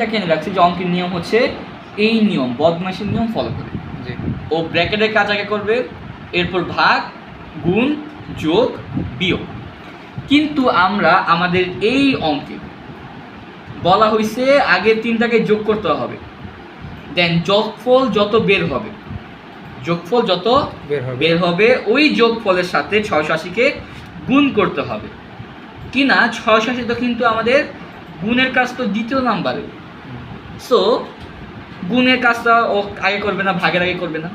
নিয়মটাকে এনে রাখছি? যে অঙ্কের নিয়ম হচ্ছে এই নিয়ম বদমাসের নিয়ম ফলো করে। জি। ও ব্র্যাকেটের কাজ আগে করবে এরপর ভাগ গুণ যোগ বিয়োগ। কিন্তু আমরা আমাদের এই অঙ্কে বলা হয়েছে আগে তিনটাকে যোগ করতে হবে। দেন যোগফল যত বের হবে যোগফল যত বের হবে। বের হবে ওই যোগফলের সাথে ছয়শো আশিকে গুণ করতে হবে। কি না ছয়শো আশি তো কিন্তু আমাদের গুণের কাজ তো দ্বিতীয় নাম্বারে। সো গুণের কাজটা ও আগে করবে না ভাগের আগে করবে না।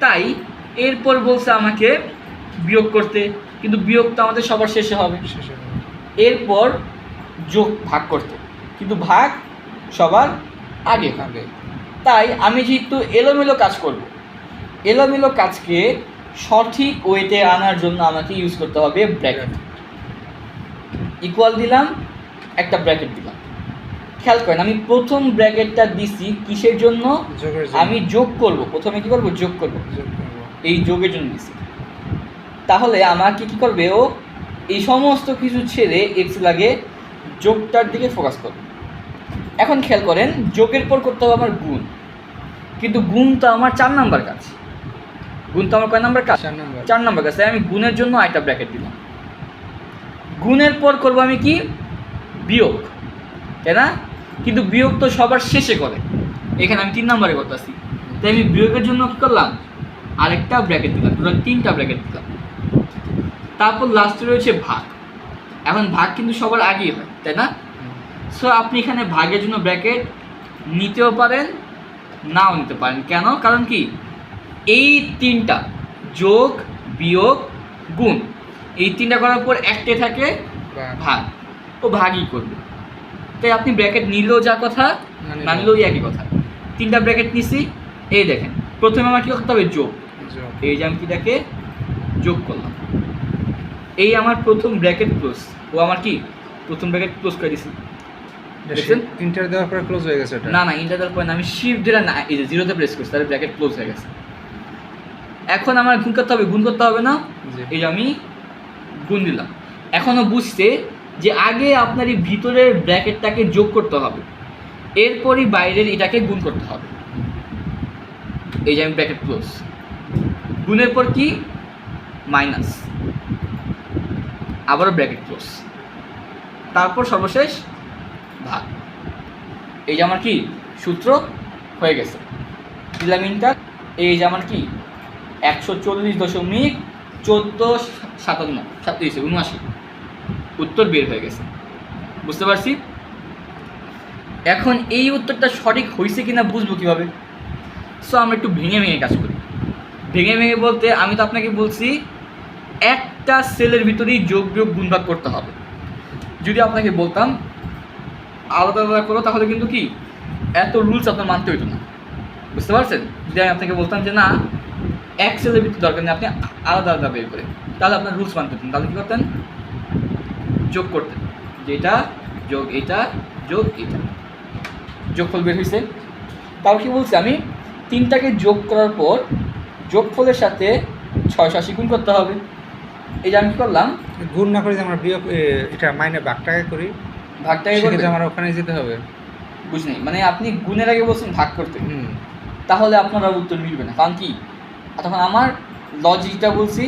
তাই এরপর বলছে আমাকে বিয়োগ করতে কিন্তু বিয়োগ তো আমাদের সবার শেষে হবে। এরপর যোগ ভাগ করতে। কিন্তু ভাগ সবার আগে হবে। আগে তাই আমি যেহেতু এলোমেলো কাজ করব এলোমেলো কাজকে সঠিক ওয়েতে আনার জন্য আমাকে ইউজ করতে হবে ব্র্যাকেট ইকুয়াল দিলাম একটা ব্র্যাকেট দিলাম। খেয়াল করেন আমি প্রথম ব্র্যাকেটটা দিছি কিসের জন্য? আমি যোগ করব প্রথমে কি করব? যোগ করব। যোগ করব। এই যোগের জন্য দিছি। তাহলে আমাকে কি করবে ও? এই সমস্ত কিছু ছেড়ে এক্স লাগে যোগটার দিকে ফোকাস করবে। এখন খেয়াল করেন যোগের পর করতে হবে আমার গুণ। কিন্তু গুণ তো আমার চার নাম্বার কাজ। গুণ তো আমার কয় নাম্বার কাজ? চার নাম্বার। চার নাম্বার কাজ। তাই আমি গুণের জন্য একটা ব্র্যাকেট দিলাম। গুণের পর করব আমি কি? বিয়োগ। তাই না? কিন্তু বিয়োগ তো সবার শেষে করে। এখানে আমি তিন নাম্বারে করতেছি। তাই আমি বিয়োগের জন্য কী করলাম? আরেকটা ব্র্যাকেট দিলাম টোটাল তিনটা ব্র্যাকেট দিলাম। তারপর লাস্টে রয়েছে ভাগ। এখন ভাগ কিন্তু সবার আগেই হয় তাই না? সো আপনি এখানে ভাগের জন্য ব্র্যাকেট নিতেও পারেন নাও নিতে পারেন। কেন? কারণ কি? এই তিনটা যোগ বিয়োগ গুণ এই তিনটা করার পর একটে থাকে ভাগ। ও ভাগই করবে। তাই আপনি ব্র্যাকেট নিলেও যা কথা না নিলেও- একই কথা। তিনটা ব্র্যাকেট নিছি এই দেখেন প্রথমে আমার কী করতে হবে? যোগ। এই যে আমি কি দেখে যোগ করলাম। এই আমার প্রথম ব্র্যাকেট ক্লোজ ও আমার কি? প্রথম ব্র্যাকেট ক্লোজ করে দিছি? ইন্টার দেওয়ার পরে ক্লোজ হয়ে গেছে ওটা? না না ইন্টারনাল পয়েন্ট আমি শিফট দিলে না এই যে জিরোতে প্রেস করছি তাহলে ব্র্যাকেট ক্লোজ হয়ে গেছে। এখন আমার গুণ করতে হবে গুণ করতে হবে না? এই যে আমি গুণ দিলাম। এখনও বুঝতে যে আগে আপনার এই ভিতরের ব্র্যাকেটটাকে যোগ করতে হবে। এরপরই বাইরের এটাকে গুণ করতে হবে। এই যে আমি ব্র্যাকেট ক্লোজ। গুণের পর কি? মাইনাস। আবারও ব্র্যাকেট ক্লোজ। তারপর সর্বশেষ ভাগ। এই যে আমার কি? সূত্র হয়ে গেছে। দিলাম ইন্টার এই যে আমার কি? একশো চল্লিশ দশমিক চোদ্দ সাতান্ন সাতাইশ উনআশি। উত্তর বের হয়ে গেছে। বুঝতে পারছি? এখন এই উত্তরটা সঠিক হয়েছে কিনা বুঝব কীভাবে? সো আমরা একটু ভেঙে ভেঙে কাজ করি। ভেঙে ভেঙে বলতে আমি তো আপনাকে বলছি, একটা সেলের ভিতরেই যোগ বিয়োগ গুণ ভাগ করতে হবে। যদি আপনাকে বলতাম, আলাদা আলাদা করো, তাহলে কিন্তু কি? এত রুলস আপনার মানতে হইতো না। বুঝতে পারছেন? যদি আমি আপনাকে বলতাম যে না, এক সেলের ভিতরে দরকার নেই, আপনি আলাদা আলাদা বের করে, তাহলে আপনার রুলস মানতে হতেন তাহলে কী করতেন? যোগ করতে যে এটা যোগ এটা যোগ এটা। যোগফল বের হয়েছে তাও কি বলছি আমি? তিনটাকে যোগ করার পর যোগফলের সাথে ছয়শো আশি গুণ করতে হবে। এই যে আমি কী করলাম? গুণ না করে যে আমরা বিয়োগ এটা মাইনে ভাগটাকে করি ভাগটাকে সেক্ষেত্রে আমার ওখানে যেতে হবে। বুঝলি? মানে আপনি গুণের আগে বলছেন ভাগ করতে। তাহলে আপনার আর উত্তর মিলবে না। কারণ কি? তখন আমার লজিকটা বলছি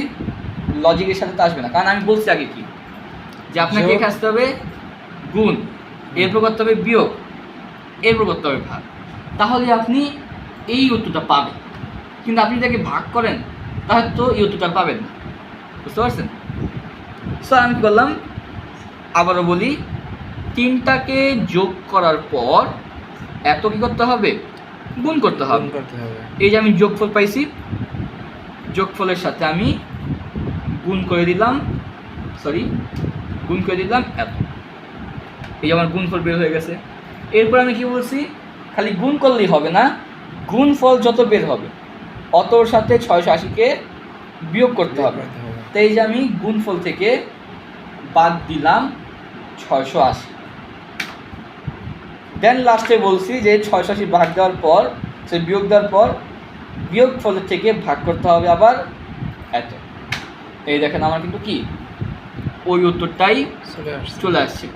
লজিকের সাথে তো আসবে না। কারণ আমি বলছি আগে কি? যে আপনাকে। এখানে আসতে হবে গুণ এরপর করতে হবে বিয়োগ এরপর করতে হবে ভাগ। তাহলে আপনি এই উত্তরটা পাবেন। কিন্তু আপনি যদি ভাগ করেন তাহলে তো এই উত্তরটা পাবেন না। বুঝতে পারছেন? সো আমি কী করলাম? আবারও বলি তিনটাকে যোগ করার পর এত কি করতে হবে? গুণ করতে হবে। গুণ করতে হবে। এই যে আমি যোগফল পাইছি যোগফলের সাথে আমি গুণ করে দিলাম সরি গুণ করে দিলাম এত। এই যে আমার গুণফল বের হয়ে গেছে। এরপর আমি কি বলছি? খালি গুণ করলেই হবে না। গুণফল যত বের হবে অতর সাথে ছয়শো আশিকে বিয়োগ করতে হবে। করতে হবে। তো এই যে আমি গুণফল থেকে বাদ দিলাম ছয়শো আশি। দেন লাস্টে বলছি যে ছয়শো আশি ভাগ দেওয়ার পর সে বিয়োগ দেওয়ার পর বিয়োগ ফলের থেকে ভাগ করতে হবে আবার এত। এই দেখেন আমার কিন্তু কি? ওই উত্তরটাই চলে আসছে।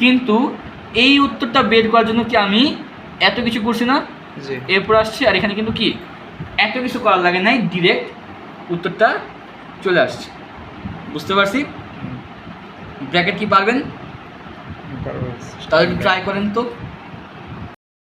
কিন্তু এই উত্তরটা বের করার জন্য কি আমি এত কিছু করছি না? এরপর আসছে আর এখানে কিন্তু কি? এত কিছু করার লাগে নাই ডিরেক্ট উত্তরটা চলে আসছে। বুঝতে পারছি? ব্র্যাকেট কি পারবেন? তাহলে ট্রাই করেন তো।